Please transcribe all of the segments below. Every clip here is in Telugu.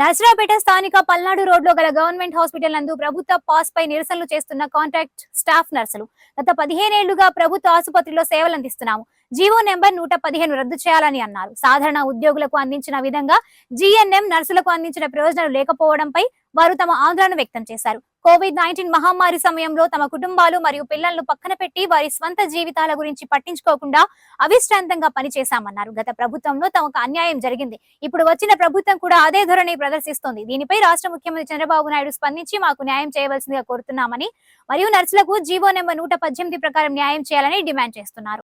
నర్సరావుపేట స్థానిక పల్నాడు రోడ్లో గల గవర్నమెంట్ హాస్పిటల్ నందు ప్రభుత్వ పాస్ పై నిరసనలు చేస్తున్న కాంట్రాక్ట్ స్టాఫ్ నర్సులు. గత పదిహేనేళ్ళుగా ప్రభుత్వ ఆసుపత్రిలో సేవలు అందిస్తున్నాము. జీవో నెంబర్ నూట పదిహేను రద్దు చేయాలని అన్నారు. సాధారణ ఉద్యోగులకు అందించిన విధంగా జీఎన్ఎం నర్సులకు అందించిన ప్రయోజనాలు లేకపోవడంపై వారు తమ ఆందోళన వ్యక్తం చేశారు. కోవిడ్ నైన్టీన్ మహమ్మారి సమయంలో తమ కుటుంబాలు మరియు పిల్లలను పక్కన పెట్టి వారి స్వంత జీవితాల గురించి పట్టించుకోకుండా అవిశ్రాంతంగా పనిచేశామన్నారు. గత ప్రభుత్వంలో తమకు అన్యాయం జరిగింది. ఇప్పుడు వచ్చిన ప్రభుత్వం కూడా అదే ధోరణి ప్రదర్శిస్తోంది. దీనిపై రాష్ట్ర ముఖ్యమంత్రి చంద్రబాబు నాయుడు స్పందించి మాకు న్యాయం చేయవలసిందిగా కోరుతున్నామని మరియు నర్సులకు జీవో నెంబర్ నూట పద్దెనిమిది ప్రకారం న్యాయం చేయాలని డిమాండ్ చేస్తున్నారు.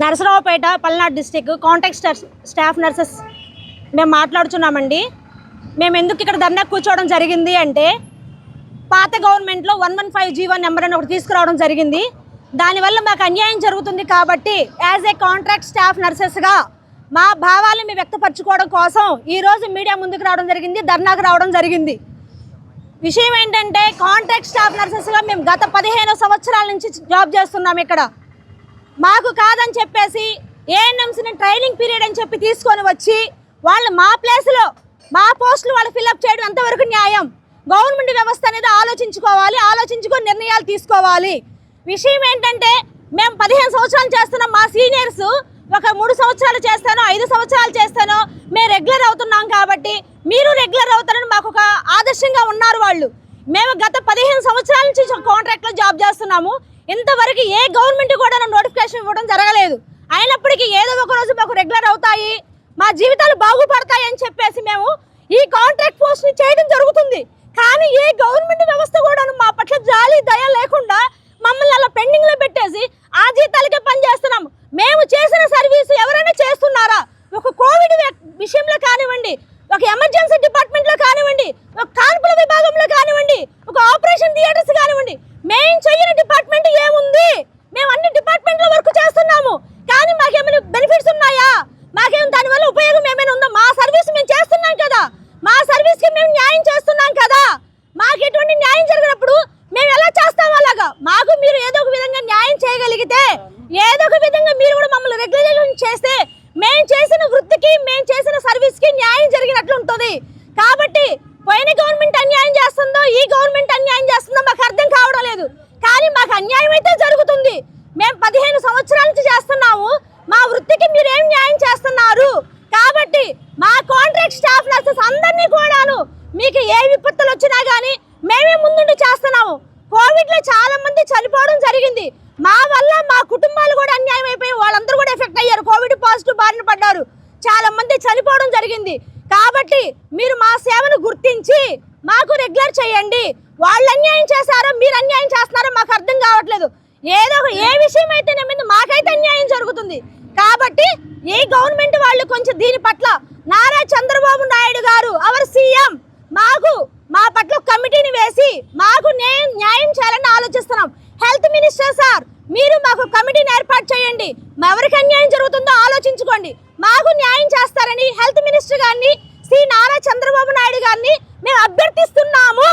Narasaraopet Palnadu district contact staff- staff nurses. మేము మాట్లాడుతున్నామండి మేము ఎందుకు ఇక్కడ ధర్నా కూర్చోవడం జరిగింది అంటే పాత గవర్నమెంట్లో one one five GO number అని ఒకటి తీసుకురావడం జరిగింది. దానివల్ల మాకు అన్యాయం జరుగుతుంది కాబట్టి యాజ్ ఏ కాంట్రాక్ట్ స్టాఫ్ నర్సెస్గా మా భావాలు మేము వ్యక్తపరచుకోవడం కోసం ఈరోజు మీడియా ముందుకు రావడం జరిగింది ధర్నాకు రావడం జరిగింది. విషయం ఏంటంటే కాంట్రాక్ట్ స్టాఫ్ నర్సెస్గా మేము గత పదిహేను సంవత్సరాల నుంచి జాబ్ చేస్తున్నాం ఇక్కడ. మాకు కాదని చెప్పేసి ఏఎన్ఎంసీని ట్రైనింగ్ పీరియడ్ అని చెప్పి తీసుకొని వచ్చి వాళ్ళు మా ప్లేస్లో మా పోస్టులు వాళ్ళు ఫిల్అప్ చేయడం ఎంతవరకు న్యాయం? గవర్నమెంట్ వ్యవస్థ అనేది ఆలోచించుకోవాలి ఆలోచించుకొని నిర్ణయాలు తీసుకోవాలి. విషయం ఏంటంటే మేము పదిహేను సంవత్సరాలు చేస్తున్నాం మా సీనియర్స్ ఒక మూడు సంవత్సరాలు చేస్తానో ఐదు సంవత్సరాలు చేస్తానో మేము రెగ్యులర్ అవుతున్నాం కాబట్టి మీరు రెగ్యులర్ అవుతారని మాకు ఒక ఆదర్శంగా ఉన్నారు వాళ్ళు. మేము గత పదిహేను సంవత్సరాల నుంచి కాంట్రాక్ట్లో జాబ్ చేస్తున్నాము. ఇంతవరకు ఏ గవర్నమెంట్ కూడా నోటిఫికేషన్ ఇవ్వడం జరగలేదు. అయినప్పటికీ ఏదో ఒక రోజు మాకు రెగ్యులర్ అవుతాయి. మా జీవితాలు బాగుపడతాయి అని చెప్పేసి మేము ఈ కాంట్రాక్ట్ పోస్ట్ని చేయడం జరుగుతుంది. కానీ ఏ గవర్నమెంట్ వ్యవస్థ కూడా మా పట్ల జాలి దయ లేకుండా మమ్మల్ని అలా పెండింగ్లో పెట్టేసి ఆ జీతాలకే పని చేస్తున్నాము మేము చేసిన సర్వీస్ ఎవరైనా చేస్తున్నారా? ఒక కోవిడ్ విషయంలో కానివ్వండి. ఒక ఎమర్జెన్సీ డిపార్ట్మెంట్లో కానివ్వండి ఒక కాన్పుల విభాగంలో కానివ్వండి ఒక ఆపరేషన్ థియేటర్స్ కానివ్వండి మేము చెయ్యని డిపార్ట్మెంట్ ఏముంది? మేము అన్ని డిపార్ట్మెంట్లో వర్క్ చేస్తున్నాము. కానీ మాకేమైనా బెనిఫిట్స్ ఉన్నాయా? మాకేం దానివల్ల ఉపయోగం ఏమైనా ఉందా? మా సర్వీస్ మేము చేస్తున్నాం కదా. మా సర్వీస్కి మేము న్యాయం చేస్తున్నాం కదా. మాకు ఎటువంటి న్యాయం జరిగినప్పుడు మేము ఎలా చేస్తాం అలాగా? మాకు మీరు ఏదో ఒక విధంగా న్యాయం చేయగలిగితే ఏదో ఒక విధంగా మీరు కూడా మమ్మల్ని రెగ్యులేషన్ చేస్తే మేము చేసిన వృత్తికి మేము చేసిన సర్వీస్కి న్యాయం జరిగినట్లు ఉంటుంది కాబట్టి పోయిన గవర్నమెంట్ అన్యాయం చేస్తుందో ఈ గవర్నమెంట్ అన్యాయం చేస్తుందో మాకు అర్థం కావడం లేదు. కానీ మాకు అన్యాయం అయితే జరుగుతుంది. మేము పదిహేను సంవత్సరాల నుంచి చేస్తున్నాము. మా వృత్తికి మీరు ఏం న్యాయం చేస్తున్నారు? కాబట్టి మా కాంట్రాక్ట్ స్టాఫ్ నర్సెస్ అందరినీ కూడాను మీకు ఏ విపత్తులు వచ్చినా కానీ మేమే ముందుండి చేస్తున్నాము. కోవిడ్లో చాలామంది చాలా మంది చనిపోవడం జరిగింది. మా వల్ల మా కుటుంబాలు కూడా అన్యాయం అయిపోయి వాళ్ళందరూ కూడా ఎఫెక్ట్ అయ్యారు. కోవిడ్ పాజిటివ్ బారిన పడ్డారు. చాలా మంది చనిపోవడం జరిగింది. కాబట్టి మీరు మా సేవను గుర్తించి మాకు రెగ్యులర్ చేయండి. వాళ్ళు అన్యాయం చేశారో మీరు అన్యాయం చేస్తున్నారో మాకు అర్థం కావట్లేదు. ఏదో ఏ విషయం అయితే నమ్మింది మాకైతే అన్యాయం జరుగుతుంది. కాబట్టి ఈ గవర్నమెంట్ వాళ్ళు కొంచెం దీని పట్ల నారా చంద్రబాబు నాయుడు గారు అవర్ సీఎం మాకు మా పట్ల కమిటీని వేసి మాకు న్యాయం న్యాయం చేయాలని ఆలోచిస్తున్నాం. హెల్త్ మినిస్టర్ సార్ మీరు మాకు కమిటీని ఏర్పాటు చేయండి. మా ఎవరికి అన్యాయం జరుగుతుందో ఆలోచించుకోండి. మాకు న్యాయం చేస్తారని హెల్త్ మినిస్టర్ గారిని శ్రీ నారా చంద్రబాబు నాయుడు గారిని మేము అభ్యర్థిస్తున్నాము.